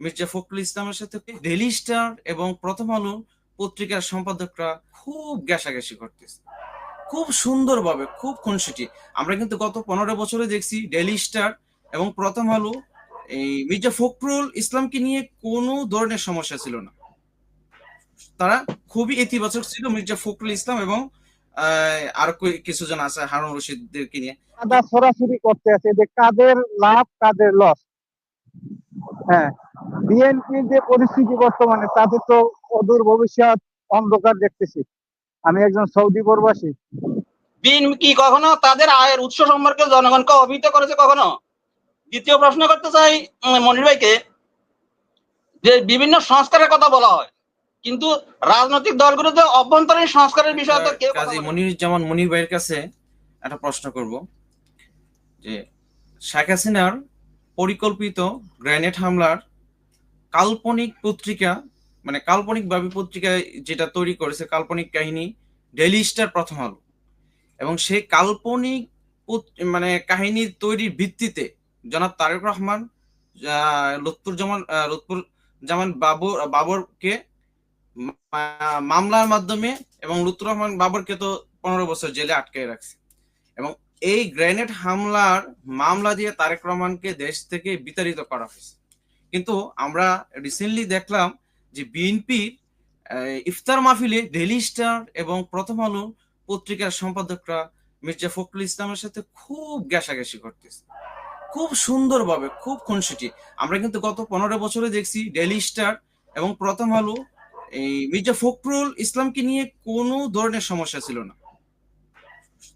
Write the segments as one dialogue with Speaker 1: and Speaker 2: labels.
Speaker 1: মির্জা ফখরুল ইসলামের সাথে daily star এবং প্রথম আলো পত্রিকার সম্পাদকরা খুব ঘেঁষাঘেঁষি করতেছে। খুব সুন্দরভাবে, খুব খুনসুটি। আমরা কিন্তু গত পনেরো বছরে দেখছি ডেইলি স্টার এবং প্রথম আলো এই মির্জা ফখরুল ইসলামকে নিয়ে কোনো ধরনের সমস্যা ছিল না। তারা খুবই ইতিবাচক ছিল মির্জা ফখরুল ইসলাম এবং আর কই- কিছুজন আছে, হারুন রশিদদেরকে নিয়ে।
Speaker 2: সরাসরি করতে আছে, যে কাদের লাভ, কাদের লস। হ্যাঁ বিএনপির যে পরিস্থিতি বর্তমানে তাতে তো অদূর ভবিষ্যৎ অন্ধকার দেখতেছি। আমি একজন সৌদি প্রবাসী।
Speaker 3: বিএনপি কি কখনো? তাদের আয়ের উৎস সম্পর্কে জনগণকে অবহিত করেছে কখনো? দ্বিতীয় প্রশ্ন করতে চাই মনির ভাইকে যে বিভিন্ন সংস্কারের কথা বলা হয় কিন্তু রাজনৈতিক দলগুলোতে অভ্যন্তরীণ সংস্কারের বিষয়ে তো কেউ
Speaker 1: কাজী
Speaker 3: বলে না।
Speaker 1: মনিরুজ্জামান মনির ভাইয়ের কাছে একটা প্রশ্ন করব যে শেখ হাসিনার পরিকল্পিত গ্রেনেড হামলার কাল্পনিক পত্রিকা মানে কাল্পনিক ভাবে পত্রিকা যেটা তৈরি করেছে, কাল্পনিক কাহিনী ডেলি স্টার প্রথম আলো। এবং সেই কাল্পনিক মানে কাহিনীর তৈরির ভিত্তিতে জনাব তারেক রহমান লুৎফুর জামান লুৎফুর জামান বাবর, বাবরকে মামলার মাধ্যমে এবং লুৎফুর রহমান বাবরকে তো পনেরো বছর জেলে আটকে রাখছে। এবং এই গ্রেনেড হামলার মামলা দিয়ে তারেক রহমানকে দেশ থেকে বিতাড়িত করা হয়েছে। কিন্তু আমরা রিসেন্টলি দেখলাম যে বিএনপি ইফতার মাহফিলে ডেলি স্টার এবং প্রথম আলো পত্রিকার সম্পাদকরা মির্জা ফখরুল ইসলামের সাথে খুব গ্যাসাগ্যাসি করতেছে। খুব সুন্দরভাবে, খুব খুনসুটি আমরা কিন্তু গত পনেরো বছরে দেখছি ডেলি স্টার এবং প্রথম আলো এই মির্জা ফখরুল ইসলামকে নিয়ে কোনো ধরনের সমস্যা ছিল না।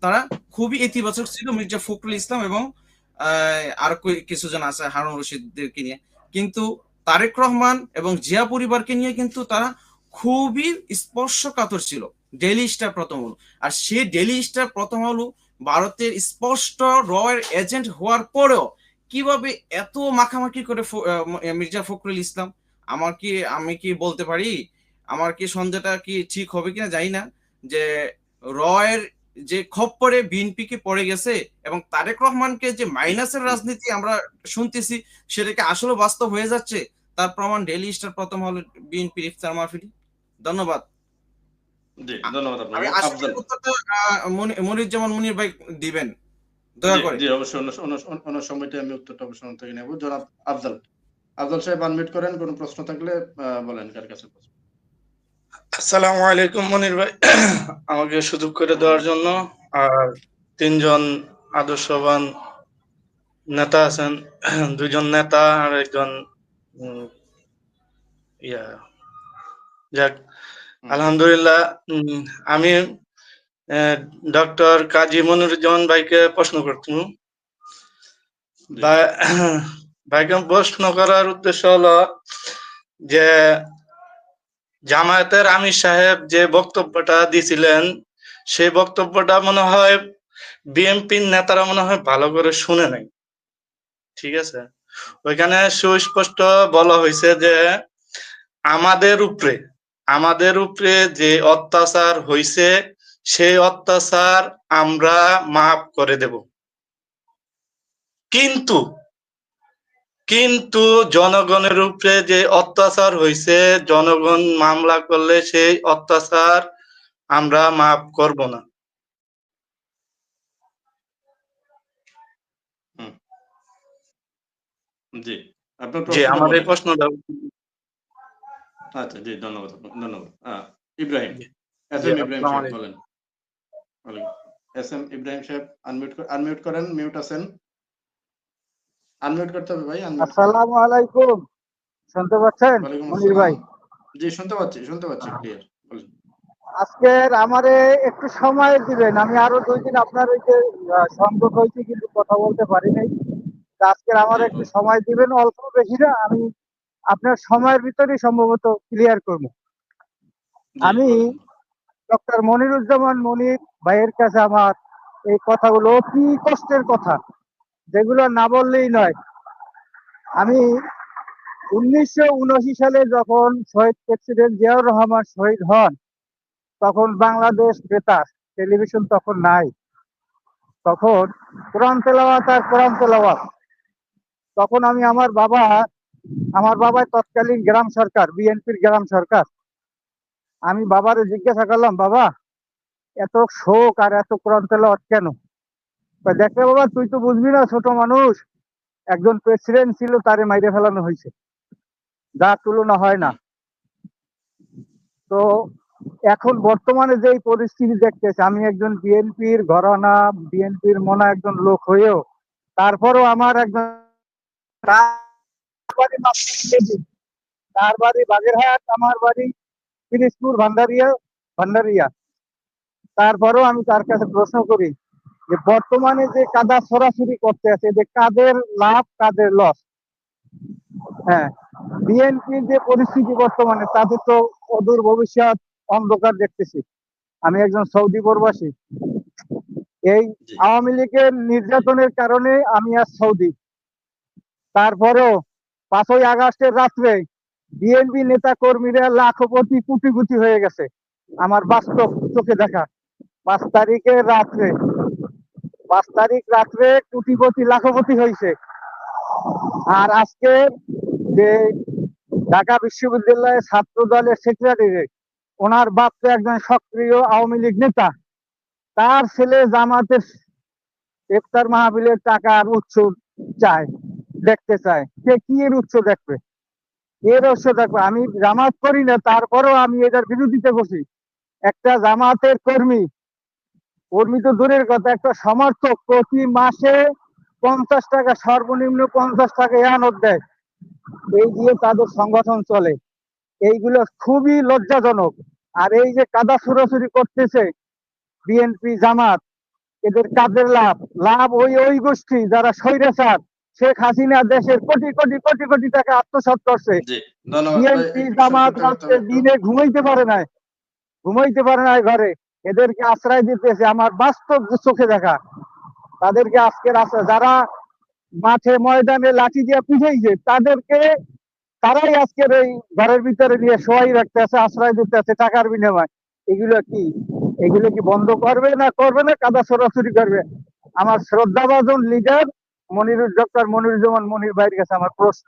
Speaker 1: তারা খুবই ইতিবাচক ছিল, মির্জা ফখরুল ইসলাম এবং আর কই- কিছুজন আছে, হারুন রশিদদেরকে নিয়ে। কিন্তু তারেক রহমান এবং জিয়া পরিবারকে নিয়ে কিন্তু তারা খুবই স্পর্শকাতর ছিল। ডেলি স্টার প্রথম হলো আর সে ডেলি স্টার প্রথম হলো ভারতের স্পষ্ট রয়ের এজেন্ট হওয়ার পরেও কীভাবে এত মাখামাখি করে মির্জা ফখরুল ইসলাম? আমার কি, আমি কি বলতে পারি? আমার কি সন্দেহটা কি ঠিক হবে কিনা জানি না। যে রয়ের যে খপ্পরে বিএনপি কে পড়ে গেছে এবং তারেক রহমানকে যে মাইনাসের রাজনীতি আমরা শুনতেছি সেটাকে আসলে বাস্তব হয়ে যাচ্ছে তার প্রমাণ ডেইলি স্টার প্রথম হলো বিএনপির ইফতার মাহফিলি। ধন্যবাদ। মনিরুজ্জামান মনির ভাই দিবেন। দয়া করে।
Speaker 4: জি অবশ্যই। অন্য অন্য আমি উত্তরটা অবশ্যই থেকে নেব। জনাব আফজাল। আফজাল সাহেব আনমিউট করেন কোনো প্রশ্ন থাকলে বলেন কার কাছে প্রশ্ন।
Speaker 5: আসসালামু আলাইকুম মনির ভাই। আমাকে সুযোগ করে দেওয়ার জন্য আর তিনজন আদর্শবান নেতা আছেন। দুজন নেতা আর একজন ইয়া। যাক আলহামদুলিল্লাহ আমি ডক্টর কাজী মনিরুজ্জামান ভাইকে প্রশ্ন করতাম ভাইকে প্রশ্ন করার উদ্দেশ্য হলো যে জামায়াতের আমির সাহেব যে বক্তব্যটা দিছিলেন, সেই বক্তব্যটা মনে হয় বিএনপির নেতারা মনে হয় ভালো করে শুনে নাই। ঠিক আছে? ওইখানে সুস্পষ্ট বলা হয়েছে যে আমাদের উপরে আমাদের উপরে যে অত্যাচার হয়েছে সেই অত্যাচার আমরা মাফ করে দেব। কিন্তু কিন্তু জনগণের উপরে যে অত্যাচার হয়েছে জনগণ মামলা করলে সেই অত্যাচার আমরা মাফ করব না।
Speaker 4: জি। আপনার
Speaker 5: আমার এই। প্রশ্নটা
Speaker 4: আচ্ছা জি ধন্যবাদ ধন্যবাদ। ইব্রাহিম। এস এম ইব্রাহিম সাহেব বলেন। S M Ibrahim Saheb unmute unmute করেন মিউট আছেন। আনমিউট করতে হবে ভাই
Speaker 2: আসসালামু আলাইকুম। শুনতে পাচ্ছেন? মনির ভাই।
Speaker 4: জি শুনতে পাচ্ছি শুনতে পাচ্ছি ক্লিয়ার বলেন।
Speaker 2: আজকের আমারে একটু সময় দিবেন। আমি আরও দুই দিন আপনার ওই যে সংযোগ হয়েছে কিন্তু কথা বলতে পারি নাই। আজকের আমার একটু সময় দিবেন অল্প বেশি না আমি আপনার সময়ের ভিতরে সম্ভবত ক্লিয়ার করব। আমি ডক্টর মনিরুজ্জামান মনির ভাইয়ের কাছে আমার এই কথাগুলো অতি কষ্টের কথা। যেগুলো না বললেই নয়। আমি উনিশশো উনআশি সালে যখন শহীদ প্রেসিডেন্ট জিয়াউর রহমান শহীদ হন, তখন বাংলাদেশ বেতার, টেলিভিশন তখন নাই। তখন কোরআন তেলাওয়াত আর কোরআন তেলাওয়াত। তখন আমি আমার বাবা আমার বাবা তৎকালীন গ্রাম সরকার, বিএনপির গ্রাম সরকার। আমি বাবারে জিজ্ঞাসা করলাম, বাবা, এত শোক আর এত কোরআন তেলাওয়াত কেন? দেখলে বাবা, তুই তো বুঝবি না, ছোট মানুষ। একজন প্রেসিডেন্ট ছিল, তারে মাইরে ফেলানো হয়েছে। যা তুলনা হয় না। তো এখন বর্তমানে যে পরিস্থিতি দেখতেছে, আমি একজন বিএনপির ঘরানা, বিএনপির মনা একজন লোক হয়েও, তারপরও আমার একজন তার বাড়ি বাগেরহাট আমার বাড়ি পিরিজপুর ভান্ডারিয়া ভান্ডারিয়া। তারপরেও আমি তার কাছে প্রশ্ন করি যে বর্তমানে যে কাদা সরাসরি করতে আছে যে কাদের লাভ কাদের লস হ্যাঁ বিএনপির যে পরিস্থিতি বর্তমানে তাতে তো অদূর ভবিষ্যৎ অন্ধকার দেখতেছি। আমি একজন সৌদি প্রবাসী। এই আওয়ামী লীগের নির্যাতনের কারণে আমি আজ সৌদি। তারপরেও পাঁচই আগস্টের রাত্রে বিএনপি নেতা কর্মীরা লাখপতি কোটি কোটি হয়ে গেছে। আমার বাস্তব চোখে দেখা। পাঁচ তারিখের রাত্রে পাঁচ তারিখ রাত্রে কোটিপতি, লাখপতি হয়েছে আর আজকে যে ঢাকা বিশ্ববিদ্যালয়ের ছাত্র দলের সেক্রেটারি ওনার বাপ তো একজন সক্রিয় আওয়ামী লীগ নেতা, তার ছেলে জামাতের ইফতার মাহফিলের টাকার উৎস চায়, দেখতে চায়। সে কি এর উৎস দেখবে? এর উৎস দেখবে। আমি জামাত করি না, তারপরেও আমি এটার বিরোধিতা করছি। একটা জামাতের কর্মী কর্মী তো দূরের কথা একটা সমর্থক প্রতি মাসে পঞ্চাশ টাকা সর্বনিম্ন পঞ্চাশ টাকা এয়ানত দেয়। এই দিয়ে তাদের সংগঠন চলে। এইগুলো খুবই লজ্জাজনক। আর এই যে কাদা ছুড়াছুরি করতেছে বিএনপি জামাত এদের কাদের লাভ। লাভ ওই ওই গোষ্ঠী যারা স্বৈরাচার শেখ হাসিনা দেশের কোটি কোটি কোটি কোটি টাকা আত্মসাৎ করছে। বিএনপি জামাত। দিনে ঘুমাইতে পারে না ঘুমাইতে পারে না ঘরে। এদেরকে আশ্রয় দিতেছে আমার বাস্তব চোখে দেখা। তাদেরকে আজকের রাস্তা যারা মাঠে ময়দানে লাঠি দিয়ে পিঠাইছে তাদেরকে তারাই আজকের এই ঘরের ভিতরে নিয়ে শোয়াই রাখতে আছে আশ্রয় দিতে আছে টাকার বিনিময়। এগুলো কি? এগুলো কি বন্ধ করবে না করবে না? কাদা সরাসরি করবে? আমার শ্রদ্ধাভাজন লিডার মনিরুল ডক্টর মনিরুজ্জামান মনির ভাইয়ের কাছে আমার প্রশ্ন।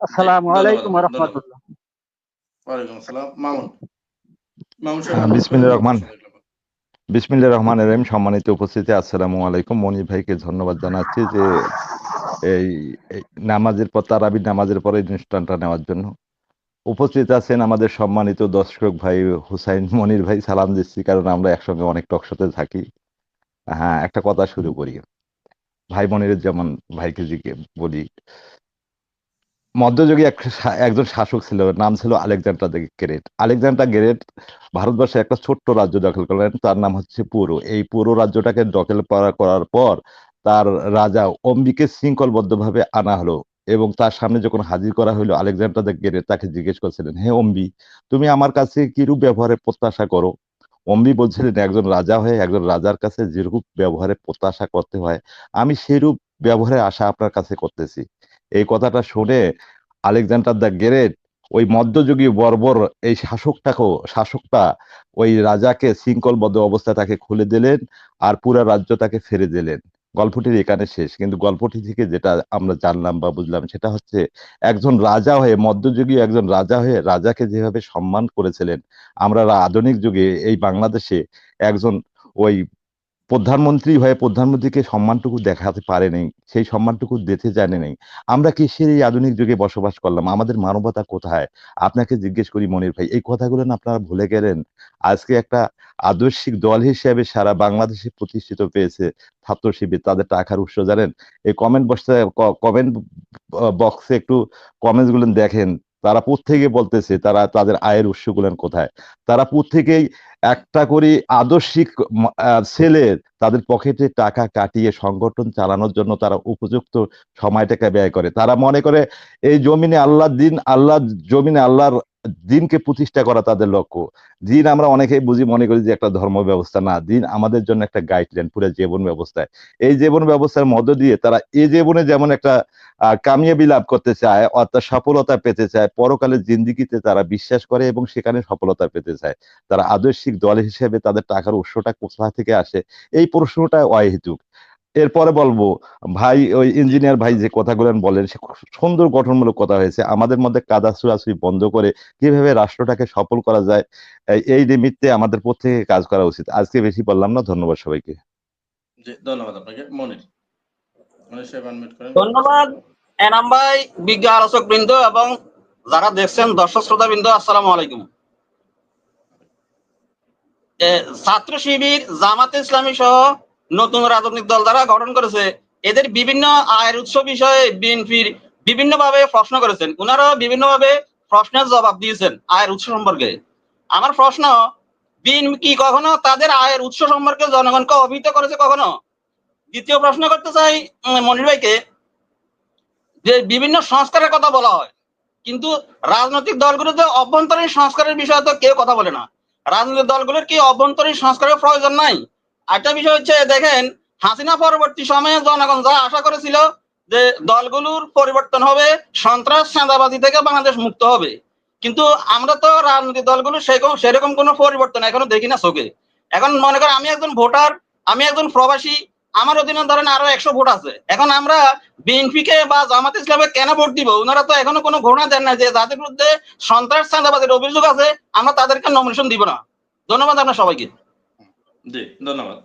Speaker 2: আসসালামু আলাইকুম রহমতুল্লাহ।
Speaker 4: ওয়ালাইকুম আসসালাম। মামুন। মামুন সাহেব
Speaker 6: হ্যাঁ, বিসমিল্লাহির রহমান। বিসমিল্লাহ রহমান রহিম, সম্মানিত উপস্থিতি, আসসালামু আলাইকুম। মনির ভাইকে ধন্যবাদ জানাচ্ছি যে এই নামাজের পর তারাবি নামাজের পরে অনুষ্ঠানটা নেওয়ার জন্য উপস্থিত আছেন আমাদের সম্মানিত দর্শক ভাই হুসাইন। মনির ভাই, সালাম দিচ্ছি, কারণ আমরা একসঙ্গে অনেক টকশোতে থাকি। হ্যাঁ একটা কথা শুরু করি। ভাই মনিরের যেমন ভাইকে জিকে বলি মধ্যযুগে এক একজন শাসক ছিল, নাম ছিল আলেকজান্ডার গ্রেট। আলেকজান্ডার গ্রেট ভারতবর্ষে একটা ছোট্ট রাজ্য দখল করলেন, তার নাম হচ্ছে পুরো। এই পুরো রাজ্যটাকে দখল করা- করার পর তার রাজা অম্বিকে শৃঙ্খলবদ্ধভাবে আনা হলো এবং তার সামনে যখন হাজির করা হলো আলেকজান্ডার গ্রেট তাকে জিজ্ঞেস করছিলেন, হে অম্বি, তুমি আমার কাছে কিরূপ ব্যবহারে প্রত্যাশা করো? অম্বি বলছিলেন, একজন রাজা হয়ে একজন রাজার কাছে যেরূপ ব্যবহারে প্রত্যাশা করতে হয়, আমি সেরূপ ব্যবহারে আশা আপনার কাছে করতেছি। এই কথাটা শুনে আলেকজান্ডার দ্য গ্রেট, ওই মধ্যযুগীয় বর্বর এই শাসকটাকেও শাসকটা ওই রাজাকে শৃঙ্খলবদ্ধ অবস্থায় তাকে খুলে দিলেন আর পুরা রাজ্য তাকে ফেরে দিলেন। গল্পটির এখানে শেষ। কিন্তু গল্পটি থেকে যেটা আমরা জানলাম বা বুঝলাম সেটা হচ্ছে একজন রাজা হয়ে মধ্যযুগীয় একজন রাজা হয়ে রাজাকে যেভাবে সম্মান করেছিলেন, আমরা আধুনিক যুগে এই বাংলাদেশে একজন ওই প্রধানমন্ত্রী হয়ে প্রধানমন্ত্রীকে সম্মানটুকু দেখাতে পারে পারেনি সেই সম্মানটুকু দিতে জানেনি আমরা কিসের এই আধুনিক যুগে বসবাস করলাম? আমাদের মানবতা কোথায়? আপনাকে জিজ্ঞেস করি মনির ভাই, এই কথাগুলো না আপনারা ভুলে গেলেন? আজকে একটা আদর্শিক দল হিসেবে সারা বাংলাদেশে প্রতিষ্ঠিত পেয়েছে ছাত্র শিবির, তাদের টাকার উৎস জানেন? এই কমেন্ট বক্সে কমেন্ট বক্সে একটু কমেন্টসগুলো দেখেন। তারা থেকে বলতেছে, তারা তাদের আয়ের উৎসগুলো কোথায়? তারা প্রত্যেকেই একটা করে আদর্শিক ছেলে তাদের পকেটে টাকা কাটিয়ে সংগঠন চালানোর জন্য তারা উপযুক্ত সময়টাকে ব্যয় করে। তারা মনে করে, এই জমিনে আল্লাহ দিন আল্লাহ জমিনে আল্লাহর দিনকে প্রতিষ্ঠা করা তাদের লক্ষ্য। দিন আমরা অনেকেই বুঝি মনে করি যে একটা ধর্ম ব্যবস্থা। না, দিন আমাদের জন্য একটা গাইডলাইন পুরো জীবন ব্যবস্থায় এই জীবন ব্যবস্থার মধ্য দিয়ে তারা এই জীবনে যেমন একটা কামিয়াবি লাভ করতে চায়, অর্থাৎ সফলতা পেতে চায় পরকালের জিন্দিগিতে তারা বিশ্বাস করে এবং সেখানে সফলতা পেতে চায়। তারা আদর্শিক দল হিসেবে তাদের টাকার উৎসটা কোথা থেকে আসে? এই প্রশ্নটা অহেতুক। এরপরে বলব ভাই ওই ইঞ্জিনিয়ার ভাই যে কথাগুলো বলেন সে সুন্দর গঠনমূলক কথা হয়েছে। আমাদের মধ্যে কাদা ছুড়াছুড়ি বন্ধ করে কীভাবে রাষ্ট্রটাকে সফল করা যায় এই- নিমিত্তে আমাদের প্রত্যেকে কাজ করা উচিত। আজকে বেশি বললাম না ধন্যবাদ সবাইকে।
Speaker 4: ধন্যবাদ আপনাকে। মনির মনির সাহেব আনমিউট করেন।
Speaker 3: ধন্যবাদ এনাম ভাই বিজ্ঞ আলোচক বৃন্দ এবং যারা দেখছেন দর্শক শ্রোতা বৃন্দ আসসালামু আলাইকুম। ছাত্র শিবির জামাতে ইসলামী সহ নতুন রাজনৈতিক দল দ্বারা গঠন করেছে। এদের বিভিন্ন আয়ের উৎস বিষয়ে বিএনপির বিভিন্ন ভাবে প্রশ্ন করেছেন। ওনারাও বিভিন্ন ভাবে প্রশ্নের জবাব দিয়েছেন আয়ের উৎস সম্পর্কে। আমার প্রশ্ন, বিএনপি কি কখনো তাদের আয়ের উৎস সম্পর্কে জনগণকে অভিহিত করেছে কখনো? দ্বিতীয় প্রশ্ন করতে চাই মনির ভাইকে, যে বিভিন্ন সংস্কারের কথা বলা হয়, কিন্তু রাজনৈতিক দলগুলোতে অভ্যন্তরীণ সংস্কারের বিষয়ে তো কেউ কথা বলে না। রাজনৈতিক দলগুলোর কি অভ্যন্তরীণ সংস্কারের প্রয়োজন নাই? একটা বিষয় হচ্ছে, দেখেন, হাসিনা পরবর্তী সময়ে জনগণ যা আশা করেছিল যে দলগুলোর পরিবর্তন হবে, সন্ত্রাস চাঁদাবাজি থেকে বাংলাদেশ মুক্ত হবে। কিন্তু আমরা তো রাজনৈতিক দলগুলো সেরকম সেরকম কোনো পরিবর্তন এখনও দেখি না চোখে। এখন মনে করেন, আমি একজন ভোটার, আমি একজন প্রবাসী, আমার অধীনে ধরেন আরও একশো ভোট আছে। এখন আমরা বিএনপি কে বা জামাত ইসলামে কেন ভোট দিব? ওনারা তো এখনও কোনো ঘোষণা দেন না যে যাদের বিরুদ্ধে সন্ত্রাস চাঁদাবাদের অভিযোগ আছে, আমরা তাদেরকে নমিনেশন দিব না। ধন্যবাদ আপনার সবাইকে।
Speaker 4: জি ধন্যবাদ।